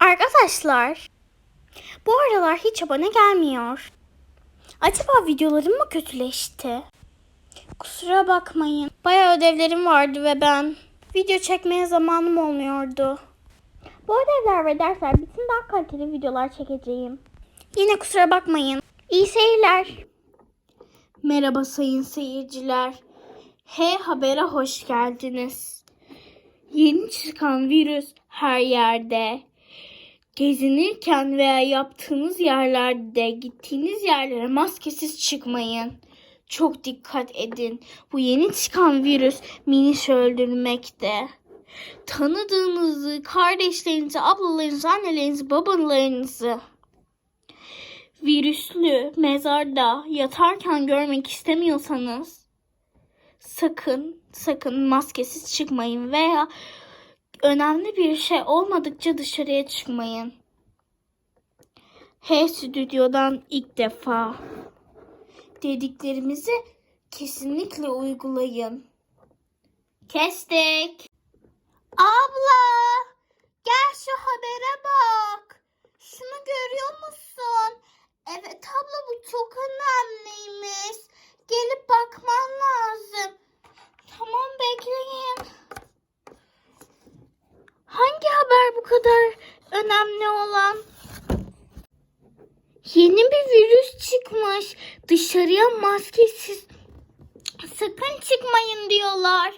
Arkadaşlar, bu aralar hiç abone gelmiyor. Acaba videolarım mı kötüleşti? Kusura bakmayın. Bayağı ödevlerim vardı ve ben video çekmeye zamanım olmuyordu. Bu ödevler ve dersler bitsin daha kaliteli videolar çekeceğim. Yine kusura bakmayın. İyi seyirler. Merhaba sayın seyirciler. H Haber'e hoş geldiniz. Yeni çıkan virüs her yerde. Gezinirken veya yaptığınız yerlerde, gittiğiniz yerlere maskesiz çıkmayın. Çok dikkat edin. Bu yeni çıkan virüs minis öldürmekte. Tanıdığınızı, kardeşlerinizi, ablalarınızı, annelerinizi, babalarınızı virüslü mezarda yatarken görmek istemiyorsanız sakın sakın maskesiz çıkmayın veya önemli bir şey olmadıkça dışarıya çıkmayın. H stüdyodan ilk defa dediklerimizi kesinlikle uygulayın. Kestik. Abla, gel şu habere bak. Şunu görüyor musun? Evet abla bu çok önemliymiş. Gelip bakman lazım. Tamam bekleyin. Hangi haber bu kadar önemli olan? Yeni bir virüs çıkmış. Dışarıya maskesiz sakın çıkmayın diyorlar.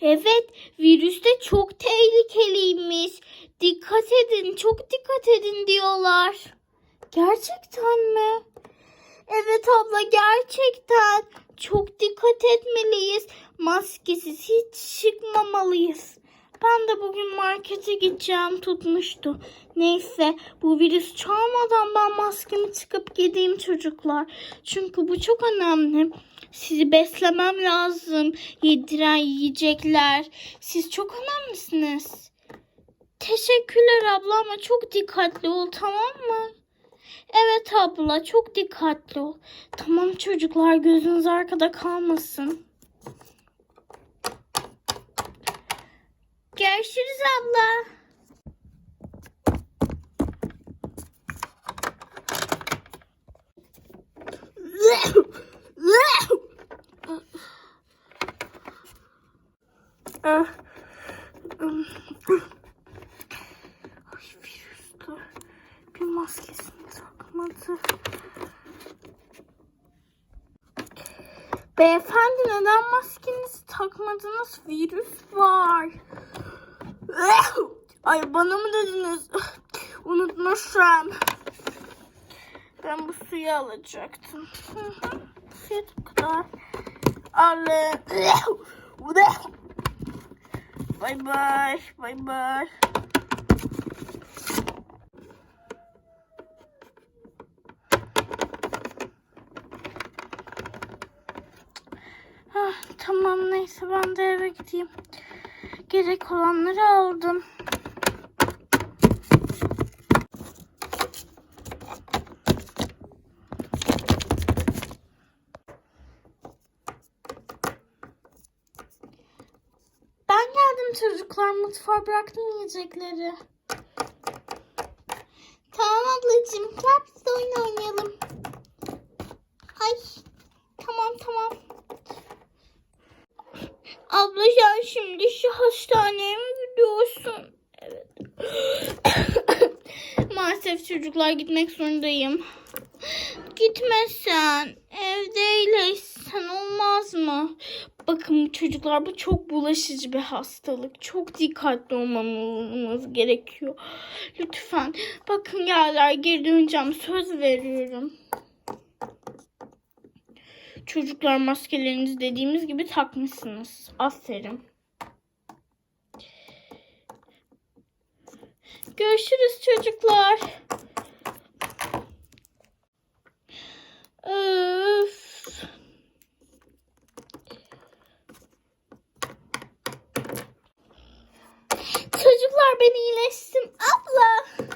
Evet, virüs de çok tehlikeliymiş. Dikkat edin, çok dikkat edin diyorlar. Gerçekten mi? Evet abla gerçekten. Çok dikkat etmeliyiz. Maskesiz hiç çıkmamalıyız. Ben de bugün markete gideceğim tutmuştu. Neyse bu virüs çalmadan ben maskemi çıkıp gideyim çocuklar. Çünkü bu çok önemli. Sizi beslemem lazım. Yediren yiyecekler. Siz çok önemlisiniz. Teşekkürler abla ama çok dikkatli ol tamam mı? Evet abla çok dikkatli ol. Tamam çocuklar gözünüz arkada kalmasın. Görüşürüz abla. Ay virüstü. Bir maskesini takmadı. Beyefendi neden maskenizi takmadınız? Virüs var. Ay bana mı dediniz? Unutmuşum. Ben bu suyu alacaktım. Suyu bu kadar. Alın. Bay bay. Bay bay. Ah, tamam neyse ben de eve gideyim. Gerek olanları aldım. Ben geldim çocuklar. Mutfağa bıraktım yiyecekleri. Tamam ablacığım. Gel biz de oyun oynayalım. Ay. Tamam tamam. Abla sen şimdi şu hastaneye mi gidiyorsun? Evet. Maalesef çocuklar gitmek zorundayım. Gitmesen evdeyleşsen olmaz mı? Bakın çocuklar bu çok bulaşıcı bir hastalık. Çok dikkatli olmamız gerekiyor. Lütfen bakın yerler geri döneceğim söz veriyorum. Çocuklar maskelerinizi dediğimiz gibi takmışsınız. Aferin. Görüşürüz çocuklar. Öf. Çocuklar ben iyileştim. Abla.